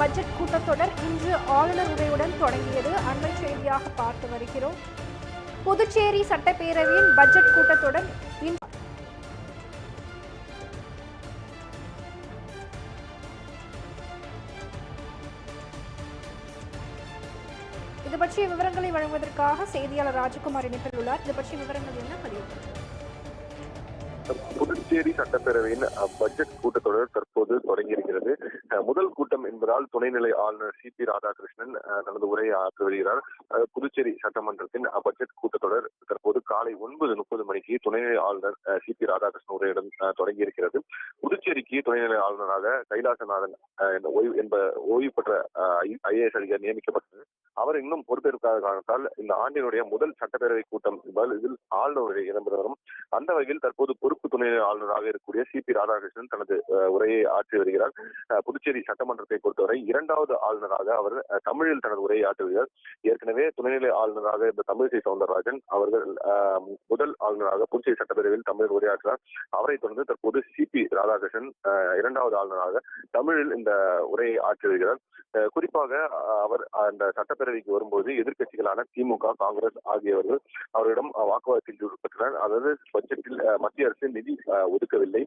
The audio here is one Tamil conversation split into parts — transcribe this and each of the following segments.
பட்ஜெட் கூட்டத்தொடர் இன்று ஆளுநர் உரையுடன் தொடங்கியது. அண்மை செய்தியாக பார்த்து வருகிறோம். புதுச்சேரி சட்டப்பேரவையின் பட்ஜெட் கூட்டத்தொடர் இது பற்றிய விவரங்களை வழங்குவதற்காக செய்தியாளர் ராஜகுமார் இணைப்பில் உள்ளார். இது பற்றிய விவரங்கள் என்ன? பதிவு புதுச்சேரி சட்டப்பேரவையின் பட்ஜெட் கூட்டத்தொடர் தற்போது தொடங்கியிருக்கிறது. அஹ், முதல் கூட்டம் என்பதால் துணைநிலை ஆளுநர் சி பி ராதாகிருஷ்ணன் அஹ், தனது உரையை ஆற்றி வருகிறார். புதுச்சேரி சட்டமன்றத்தின் பட்ஜெட் கூட்டத்தொடர் தற்போது காலை ஒன்பது முப்பது மணிக்கு துணைநிலை ஆளுநர் சி பி ராதாகிருஷ்ணன் உரையிடம் தொடங்கி இருக்கிறது புதுச்சேரிக்கு துணைநிலை ஆளுநராக கைலாசநாதன் என்ற ஓய்வு என்ப ஓய்வு பெற்ற ஐஏஎஸ் அதிகாரி நியமிக்கப்பட்டது. அவர் இன்னும் பொறுப்பேற்காத காரணத்தால் இந்த ஆண்டினுடைய முதல் சட்டப்பேரவை கூட்டம் இதில் ஆளுநர் இடம்பெறும் அந்த வகையில் தற்போது பொறுப்பு துணைநிலை ஆளுநராக இருக்கக்கூடிய சி பி ராதாகிருஷ்ணன் தனது உரையை ஆற்றி வருகிறார். அஹ், புதுச்சேரி சட்டமன்றத்தை பொறுத்தவரை இரண்டாவது ஆளுநராக அவர் தமிழில் தனது உரையை ஆற்றி வருகிறார். ஏற்கனவே துணைநிலை ஆளுநராக இருந்த தமிழிசை சவுந்தரராஜன் அவர்கள் முதல் ஆளுநராக புதுச்சேரி சட்டப்பேரவையில் தமிழில் உரையாற்றினார். அவரை தொடர்ந்து தற்போது சிபி ராதாகிருஷ்ணன் இரண்டாவது ஆளுநராக தமிழில் இந்த உரையை ஆற்றி வருகிறார். குறிப்பாக அவர் அந்த சட்டப்பேரவைக்கு வரும்போது எதிர்க்கட்சிகளான திமுக காங்கிரஸ் ஆகியவர்கள் அவரிடம் வாக்குவாதத்தில் ஈடுபட்டனர். அதாவது பட்ஜெட்டில் மத்திய அரசு நிதி ஒதுக்கவில்லை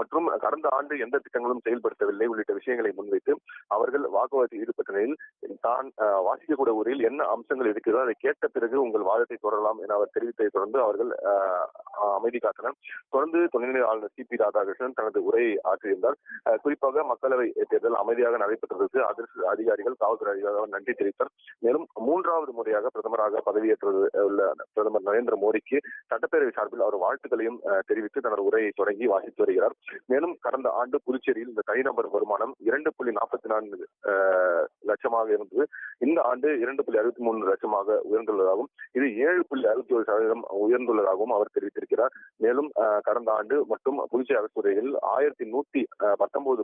மற்றும் கடந்த ஆண்டு எந்த திட்டங்களும் செயல்படுத்தவில்லை உள்ளிட்ட விஷயங்களை முன்வைத்து அவர்கள் வாக்குவாதத்தில் ஈடுபட்ட நிலையில் தான் அஹ், வாசிக்கக்கூடிய உரையில் என்ன அம்சங்கள் இருக்கிறதோ அதை கேட்ட பிறகு உங்கள் வாதத்தை தொடரலாம் என அவர் தெரிவித்ததை தொடர்ந்து அவர்கள் அஹ், அமைதி காத்தனர் தொடர்ந்து துணைநிலை ஆளுநர் சி. பி. ராதாகிருஷ்ணன் தனது உரையை ஆற்றியிருந்தார். அஹ், குறிப்பாக மக்களவை தேர்தல் அமைதியாக நடைபெற்றதற்கு அரசு அதிகாரிகள் காவல்துறை அதிகாரிகள் நன்றி தெரிவித்தார். மேலும் மூன்றாவது முறையாக பிரதமராக பதவியேற்றது உள்ள பிரதமர் நரேந்திர மோடிக்கு சட்டப்பேரவை சார்பில் அவர் வாழ்த்துக்களையும் அஹ், தெரிவித்து தனது உரையை தொடங்கி வாசித்து வருகிறார். மேலும் கடந்த ஆண்டு புதுச்சேரியில் இந்த தனிநபர் வருமானம் இரண்டு புள்ளி நாற்பத்தி நான்கு அஹ், லட்சமாக இருந்தது. இந்த ஆண்டு இரண்டு புள்ளி அறுபத்தி மூணு லட்சமாக உயர்ந்துள்ளதாகவும் இது ஏழு புள்ளி அறுபத்தி ஒரு சதவீதம் உயர்ந்துள்ளதாகவும் அவர் தெரிவித்திருக்கிறார். மேலும் கடந்த ஆண்டு மற்றும் புதுச்சேரி அரசு துறையில் ஆயிரத்தி நூத்தி பத்தொன்பது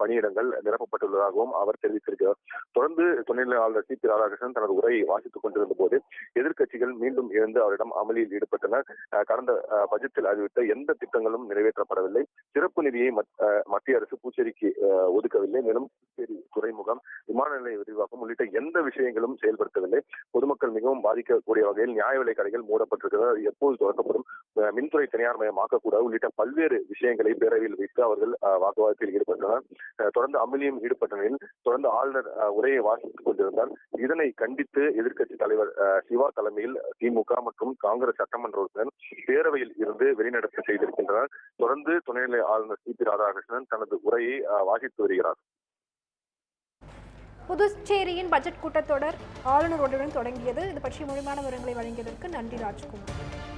பணியிடங்கள் நிரப்பப்பட்டுள்ளதாகவும் அவர் தெரிவித்திருக்கிறார். தொடர்ந்து துணைநிலை ஆளுநர் சி பி ராதாகிருஷ்ணன் தனது உரையை வாசித்துக் கொண்டிருந்த போது எதிர்க்கட்சிகள் மீண்டும் எழுந்து அவரிடம் அமளியில் ஈடுபட்டனர். கடந்த பட்ஜெட்டில் அறிவித்த எந்த திட்டங்களும் நிறைவேற்றப்படவில்லை. சிறப்பு நிதியை மத்திய அரசு புதுச்சேரிக்கு ஒதுக்கவில்லை. மேலும் புதுச்சேரி துறைமுகம் விமான நிலைய விரிவாக்கம் உள்ளிட்ட எந்த விஷயங்களும் செயல்படுத்தவில்லை. பொதுமக்கள் மிகவும் பாதிக்கக்கூடிய வகையில் நியாய விலை கடைகள் மூடப்பட்டிருக்கிறது. அது எப்போது திறக்கப்படும் மின்துறை தனியார் மயமாக்கக்கூடாது உள்ளிட்ட பல்வேறு விஷயங்களை பேரவையில் வைத்து அவர்கள் வாக்குவாதத்தில் ஈடுபட்டனர். தொடர்ந்து அமளியும் ஈடுபட்ட நிலையில் தொடர்ந்து ஆளுநர் அஹ், உரையை வாசித்துக் கொண்டிருந்தார். இதனை கண்டித்து எதிர்க்கட்சி தலைவர் அஹ், சிவா தலைமையில் திமுக மற்றும் காங்கிரஸ் சட்டமன்ற உறுப்பினர் பேரவையில் இருந்து வெளிநடப்பு செய்திருக்கின்றனர். தொடர்ந்து துணைநிலை ஆளுநர் சி பி ராதாகிருஷ்ணன் தனது உரையை வாசித்து வருகிறார். புதுச்சேரியின் பட்ஜெட் கூட்டத்தொடர் ஆளுநர் ஒன்றுடன் தொடங்கியது. இது பற்றி முழுமையான விவரங்களை வழங்கியதற்கு நன்றி ராஜ்குமார்.